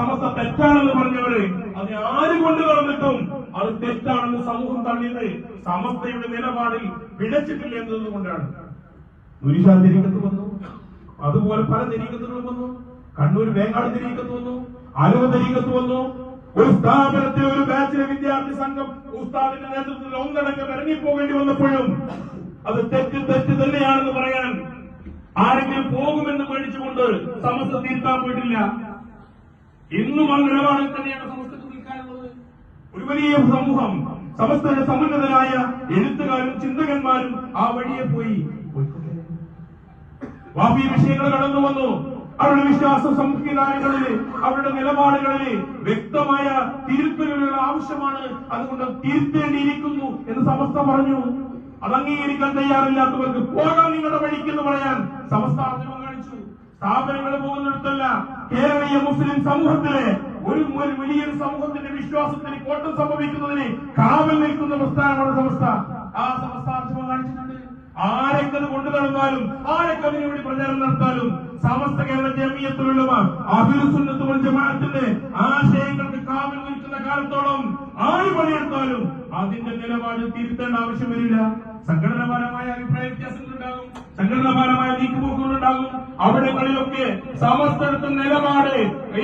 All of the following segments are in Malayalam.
സമസ്ത തെറ്റാണെന്ന് പറഞ്ഞവര് അത് ആര് കൊണ്ട് നടന്നിട്ടും അത് തെറ്റാണെന്ന് സമൂഹം തള്ളിയത് സമസ്തയുടെ നിലപാടിൽ വിളച്ചിട്ടില്ല എന്നതുകൊണ്ടാണ് ഗുരിശാ തിരികത്ത് വന്നു. അതുപോലെ പല തിരികത്തുകളും വന്നു. കണ്ണൂർ വേങ്ങാട് തിരികത്ത് വന്നു. ആലുവ തിരികത്ത് വന്നു. ഒരു സ്ഥാപനത്തെ ഒരു ബാച്ചിലെ വിദ്യാർത്ഥി സംഘം ഉസ്താദിന്റെ നേതൃത്വത്തിൽ ഒന്നടങ്കം ഇറങ്ങിപ്പോകേണ്ടി വന്നപ്പോഴും അത് തെറ്റ് തെറ്റ് തന്നെയാണെന്ന് പറയാൻ ആരെങ്കിലും പോകുമെന്ന് പേടിച്ചുകൊണ്ട് സമസ്ത തീർക്കാൻ പോയിട്ടില്ല. ഇന്നും നിലപാടിൽ തന്നെയാണ് സമസ്തക്ക് നിൽക്കാനുള്ളത് ഒരു വലിയ സമൂഹം സമസ്തയുടെ സമുന്നതരായ എഴുത്തുകാരും ചിന്തകന്മാരും ആ വഴിയെ പോയി വാഫി വിഷയങ്ങൾ കടന്നു വന്നു. അവരുടെ വിശ്വാസ സംവിധാനങ്ങളിൽ അവരുടെ നിലപാടുകളിൽ വ്യക്തമായ തിരുത്തലുകൾ ആവശ്യമാണ്. അതുകൊണ്ട് തിരുത്തേണ്ടിയിരിക്കുന്നു എന്ന് സമസ്ത പറഞ്ഞു. അത് അംഗീകരിക്കാൻ തയ്യാറില്ലാത്തവർക്ക് പോകാൻ നിങ്ങളുടെ വഴിക്കെന്ന് പറയാൻ സമസ്ത ആർജവം കാണിച്ചു. സ്ഥാപനങ്ങൾ പോകുന്നിടത്തല്ല കേരളീയ മുസ്ലിം സമൂഹത്തിലെ ഒരു വലിയ സമൂഹത്തിന്റെ വിശ്വാസത്തിന് കോട്ടം സംഭവിക്കുന്നതിന് കാവൽ നിൽക്കുന്ന പ്രസ്ഥാനമാണ് സമസ്ത. ആ കാണിച്ചിട്ടുണ്ട്. ആരൊക്കെ അത് കൊണ്ടു നടന്നാലും ആരൊക്കെ അതിനു വേണ്ടി പ്രചാരണം നടത്താലും സമസ്ത കേരള ജമീയത്തിലുള്ളവർ ജമാഅത്തിന്റെ ആശയങ്ങൾക്ക് കാവൽ നിൽക്കുന്ന കാലത്തോളം ആര് പണിയെടുത്താലും അതിന്റെ നിലപാട് തിരുത്തേണ്ട ആവശ്യം വരില്ല. സംഘടനാപരമായ അഭിപ്രായ സംഘടനാപരമായ നീക്കുപോക്കുകളുണ്ടാകും അവിടങ്ങളിലൊക്കെ സമസ്തടുത്ത നിലപാട്.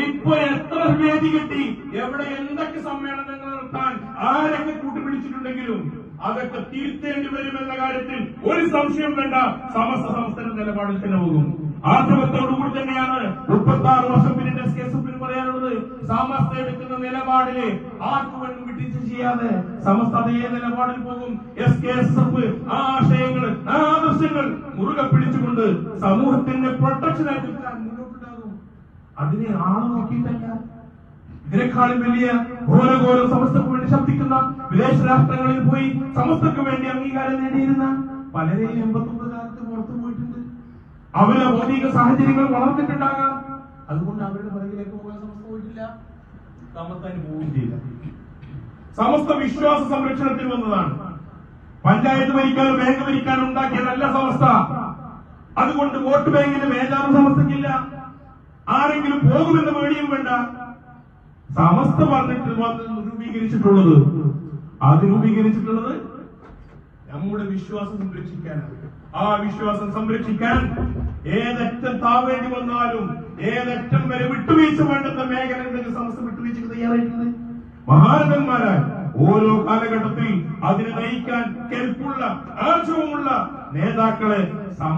ഇപ്പൊ എത്ര വേദി കിട്ടി? എവിടെ എന്തൊക്കെ സമ്മേളനങ്ങൾ നടത്താൻ ആരൊക്കെ കൂട്ടുപിടിച്ചിട്ടുണ്ടെങ്കിലും അതൊക്കെ തീർത്തേണ്ടി വരുമെന്ന കാര്യത്തിൽ ഒരു സംശയം വേണ്ട. സമസ്ത സംസ്ഥാന നിലപാടിൽ തന്നെ പോകും. ആർജവത്തോടുകൂടി തന്നെയാണ് മുപ്പത്തി ആറ് വർഷം പിന്നിട്ട് എസ് കെ എസ് എഫിന് പറയാനുള്ളത് സമസ്ത എടുക്കുന്ന നിലപാടിൽ ആർക്കു വേണ്ടി വിട്ടിച്ച് ചെയ്യാതെ സമസ്ത നിലപാടിൽ പോകും. എസ് കെ എസ് എഫ് ആ ആശയങ്ങൾ ആദർശങ്ങൾ മുറുകെ പിടിച്ചുകൊണ്ട് സമൂഹത്തിന്റെ പ്രൊട്ടക്ഷൻ മുന്നോട്ടുണ്ടാകും. അതിനെ ആൾ നോക്കിയിട്ടല്ല. ഇതിനേക്കാളും വലിയ ഘോരഘോരം സമസ്തക്ക് വേണ്ടി ശബ്ദിക്കുന്ന വിദേശ രാഷ്ട്രങ്ങളിൽ പോയി സമസ്തക്ക് വേണ്ടി അംഗീകാരം നേടിയിരുന്ന പലരെയും എൺപത്തൊമ്പത് കാലത്ത് പുറത്തു പോയിട്ടുണ്ട്. അവരെ ഭൗതിക സാഹചര്യങ്ങൾ വളർന്നിട്ടുണ്ടാകാം. അതുകൊണ്ട് അവരുടെ പുറകിലേക്ക് പോകാൻ സമസ്ത പോയിട്ടില്ല സമസ്ത അതിന് പോവുകയും ചെയ്യില്ല സമസ്ത വിശ്വാസ സംരക്ഷണത്തിൽ വന്നതാണ്. പഞ്ചായത്ത് ഭരിക്കാനും ബാങ്ക് ഭരിക്കാനും ഉണ്ടാക്കിയതല്ല സമസ്ത. അതുകൊണ്ട് വോട്ട് ബാങ്കിന് വേദാറ് സമസ്തക്കില്ല ആരെങ്കിലും പോകുമെന്ന് പേടിയും വേണ്ട. സമസ്ത പറഞ്ഞിട്ട് രൂപീകരിച്ചിട്ടുള്ളത്. അത് രൂപീകരിച്ചിട്ടുള്ളത്? നമ്മുടെ വിശ്വാസം സംരക്ഷിക്കാനാണ് ആ വിശ്വാസം സംരക്ഷിക്കാൻ ഏതറ്റം താവേണ്ടി വന്നാലും ഏതറ്റം വരെ വിട്ടുവീഴ്ച വേണ്ടുന്ന മേഖല ഉണ്ടെങ്കിൽ സമസ്ത വിട്ടുവീഴ്ചക്ക് തയ്യാറായിട്ടുണ്ട്. മഹാരഥന്മാരായ ഓരോ കാലഘട്ടത്തിൽ അതിനെ നയിക്കാൻ കെൽപ്പുള്ള ആർജവുമുള്ള നേതാക്കളെ